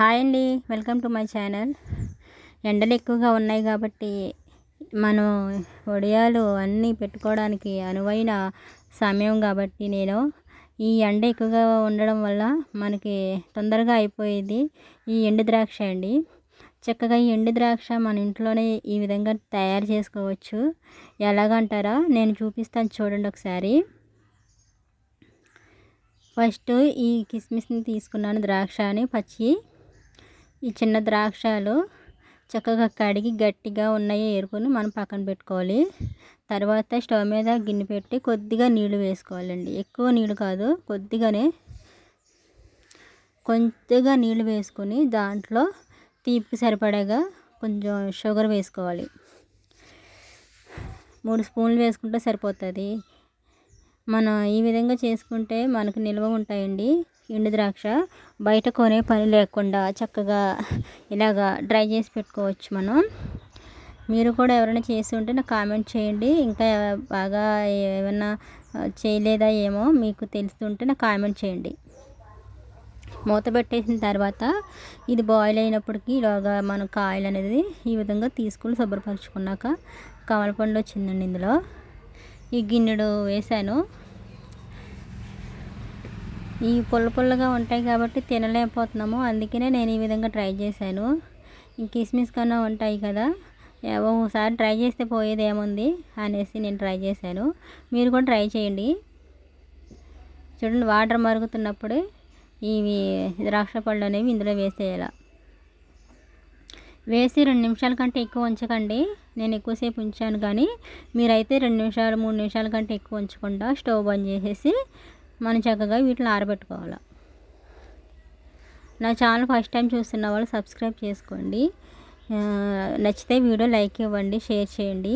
Hi అండి. Welcome to my channel. ఎండలు ఎక్కువగా ఉన్నాయి కాబట్టి మనం వడియాలు అన్నీ పెట్టుకోవడానికి అనువైన సమయం కాబట్టి నేను ఈ ఎండ ఎక్కువగా ఉండడం వల్ల మనకి తొందరగా అయిపోయేది ఈ ఎండు ద్రాక్ష అండి. చక్కగా ఈ ఎండు ద్రాక్ష మన ఇంట్లోనే ఈ విధంగా తయారు చేసుకోవచ్చు. ఎలాగంటారా? నేను చూపిస్తాను చూడండి ఒకసారి. ఫస్ట్ ఈ కిస్మిస్ని తీసుకున్నాను ద్రాక్ష అని పచ్చి. ఈ చిన్న ద్రాక్షలు చక్కగా కడిగి గట్టిగా ఉన్నాయి ఏరుకొని మనం పక్కన పెట్టుకోవాలి. తర్వాత స్టవ్ మీద గిన్నె పెట్టి కొద్దిగా నీళ్ళు వేసుకోవాలండి. ఎక్కువ నీళ్ళు కాదు కొద్దిగానే కొద్దిగా నీళ్ళు వేసుకొని దాంట్లో తీపి సరిపడగా కొంచెం షుగర్ వేసుకోవాలి. మూడు స్పూన్లు వేసుకుంటే సరిపోతుంది. మనం ఈ విధంగా చేసుకుంటే మనకు నిల్వ ఉంటాయండి. ఎండు ద్రాక్ష బయట కొనే పని లేకుండా చక్కగా ఇలాగా డ్రై చేసి పెట్టుకోవచ్చు మనం. మీరు కూడా ఎవరైనా చేసి ఉంటే నాకు కామెంట్ చేయండి. ఇంకా బాగా ఏమైనా చేయలేదా ఏమో మీకు తెలుస్తుంటే నాకు కామెంట్ చేయండి. మూత పెట్టేసిన తర్వాత ఇది బాయిల్ అయినప్పటికీ ఇలాగా మన కాయలు అనేది ఈ విధంగా తీసుకుని శుభ్రపరచుకున్నాక కమలపండు వచ్చిందండి ఇందులో. ఈ గిన్నెడు వేసాను ఈ పుల్ల పుల్లగా ఉంటాయి కాబట్టి తినలేకపోతున్నాము. అందుకనే నేను ఈ విధంగా ట్రై చేశాను. ఈ కిస్మిస్ కన్నా ఉంటాయి కదా. ఒకసారి ట్రై చేస్తే పోయేది ఏముంది అనేసి నేను ట్రై చేశాను. మీరు కూడా ట్రై చేయండి. చూడండి వాటర్ మరుగుతున్నప్పుడు ఇవి ద్రాక్ష పళ్ళు అనేవి ఇందులో వేసేయాల. వేసి రెండు నిమిషాల కంటే ఎక్కువ ఉంచకండి. నేను ఎక్కువసేపు ఉంచాను కానీ మీరైతే రెండు నిమిషాలు మూడు నిమిషాల కంటే ఎక్కువ ఉంచకుండా స్టవ్ బంద్ చేసేసి మనం చక్కగా వీటిని ఆరబెట్టుకోవాలి. నా ఛానల్ ఫస్ట్ టైం చూస్తున్న వాళ్ళు సబ్స్క్రైబ్ చేసుకోండి. నచ్చితే వీడియో లైక్ ఇవ్వండి షేర్ చేయండి.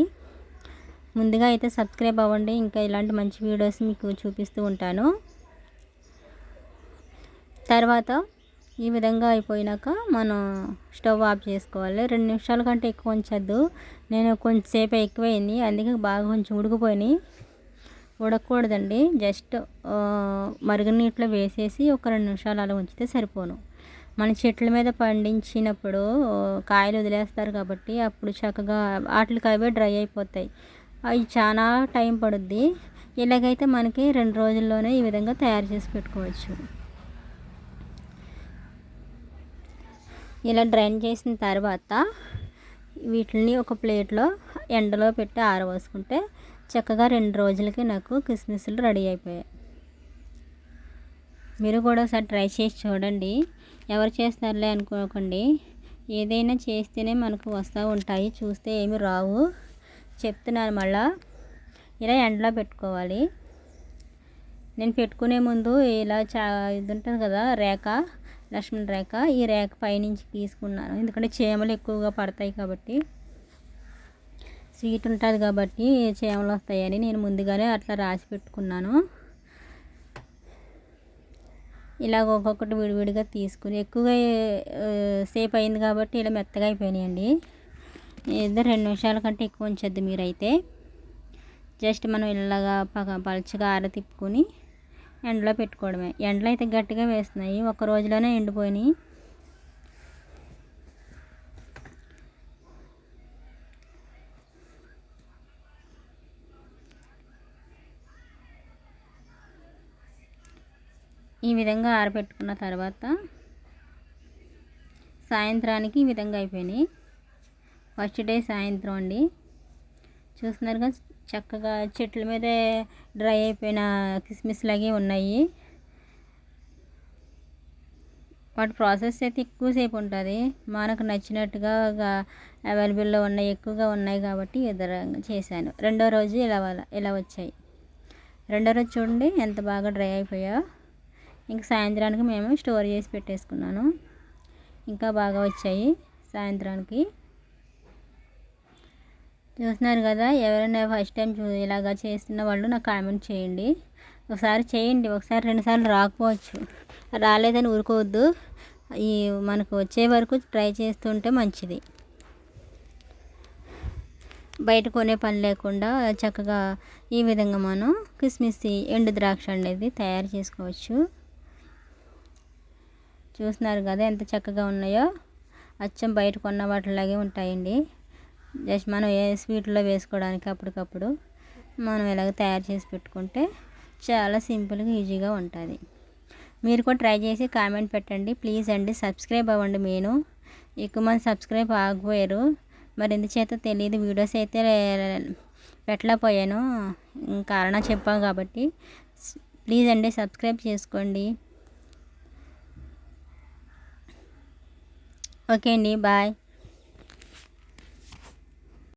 ముందుగా అయితే సబ్స్క్రైబ్ అవ్వండి. ఇంకా ఇలాంటి మంచి వీడియోస్ మీకు చూపిస్తూ ఉంటాను. తర్వాత ఈ విధంగా అయిపోయినాక మనం స్టవ్ ఆఫ్ చేసుకోవాలి. రెండు నిమిషాల కంటే ఎక్కువ ఉంచద్దు. నేను కొంచెంసేపు ఎక్కువైంది. అందుకే బాగా కొంచెం ఉడికిపోయినాయి. ఉడకకూడదండి జస్ట్ మరుగునీటిలో వేసేసి ఒక రెండు నిమిషాలు అలా ఉంచితే సరిపోను. మన చెట్ల మీద పండించినప్పుడు కాయలు వదిలేస్తారు కాబట్టి అప్పుడు చక్కగా వాటికి అవే డ్రై అయిపోతాయి. అవి చాలా టైం పడుద్ది. ఇలాగైతే మనకి రెండు రోజుల్లోనే ఈ విధంగా తయారు చేసి పెట్టుకోవచ్చు. ఇలా డ్రైన్ చేసిన తర్వాత వీటిని ఒక ప్లేట్లో ఎండలో పెట్టి ఆరవేసుకుంటే చక్కగా రెండు రోజులకి నాకు కిస్మిస్లు రెడీ అయిపోయాయి. మీరు కూడా ఒకసారి ట్రై చేసి చూడండి. ఎవరు చేస్తారులే అనుకోకండి. ఏదైనా చేస్తేనే మనకు వస్తూ ఉంటాయి. చూస్తే ఏమి రావు. చెప్తున్నాను మళ్ళా. ఇలా ఎండలో పెట్టుకోవాలి. నేను పెట్టుకునే ముందు ఇలా చా ఇది ఉంటుంది కదా రేఖ లక్ష్మణ్ రేఖ. ఈ రేఖ పైనుంచి తీసుకున్నాను. ఎందుకంటే చీమలు ఎక్కువగా పడతాయి కాబట్టి. స్వీట్ ఉంటుంది కాబట్టి చేమలు వస్తాయని నేను ముందుగానే అట్లా రాసి పెట్టుకున్నాను. ఇలాగ ఒక్కొక్కటి విడివిడిగా తీసుకుని ఎక్కువగా సేపు అయింది కాబట్టి ఇలా మెత్తగా అయిపోయినాయండి. ఏదో రెండు నిమిషాల కంటే ఎక్కువ ఉంచద్దు మీరైతే. జస్ట్ మనం ఇలాగా పలచగా ఆర తిప్పుకొని ఎండలో పెట్టుకోవడమే. ఎండలో అయితే గట్టిగా వేస్తున్నాయి. ఒక రోజులోనే ఎండిపోయినాయి. ఈ విధంగా ఆరబెట్టుకున్న తర్వాత సాయంత్రానికి ఈ విధంగా అయిపోయినాయి. ఫస్ట్ డే సాయంత్రం అండి. చూస్తున్నారుగా చక్కగా చెట్ల మీదే డ్రై అయిపోయిన కిస్మిస్ లాగే ఉన్నాయి. వాటి ప్రాసెస్ అయితే ఎక్కువసేపు ఉంటుంది. మనకు నచ్చినట్టుగా అవైలబుల్లో ఉన్నాయి ఎక్కువగా ఉన్నాయి కాబట్టి ఎదురు చేశాను. రెండో రోజు ఇలా ఇలా వచ్చాయి. రెండో రోజు చూడండి ఎంత బాగా డ్రై అయిపోయా. ఇంకా సాయంత్రానికి మేము స్టోర్ చేసి పెట్టేసుకున్నాను. ఇంకా బాగా వచ్చాయి సాయంత్రానికి. చూస్తున్నారు కదా ఎవరైనా ఫస్ట్ టైం చూ ఇలాగా చేస్తున్న వాళ్ళు నాకు కామెంట్ చేయండి. ఒకసారి చేయండి ఒకసారి రెండుసార్లు రాకపోవచ్చు. రాలేదని ఊరుకోవద్దు. ఈ మనకు వచ్చే వరకు ట్రై చేస్తుంటే మంచిది. బయట కొనే పని లేకుండా చక్కగా ఈ విధంగా మనం కిస్మిస్ ఎండు ద్రాక్ష అనేది తయారు చేసుకోవచ్చు. చూస్తున్నారు కదా ఎంత చక్కగా ఉన్నాయో. అచ్చం బయట కొన్న వాటిలాగే ఉంటాయండి. జస్ట్ మనం ఏ స్వీట్లో వేసుకోవడానికి అప్పటికప్పుడు మనం ఇలాగ తయారు చేసి పెట్టుకుంటే చాలా సింపుల్గా ఈజీగా ఉంటుంది. మీరు కూడా ట్రై చేసి కామెంట్ పెట్టండి. ప్లీజ్ అండి సబ్స్క్రైబ్ అవ్వండి నేను. ఎక్కువ మంది సబ్స్క్రైబ్ ఆగిపోయారు. మరి ఎందుచేత తెలియదు వీడియోస్ అయితే పెట్టలేకపోయాను కారణం చెప్పాం కాబట్టి. ప్లీజ్ అండి సబ్స్క్రైబ్ చేసుకోండి. ఓకే అండి బాయ్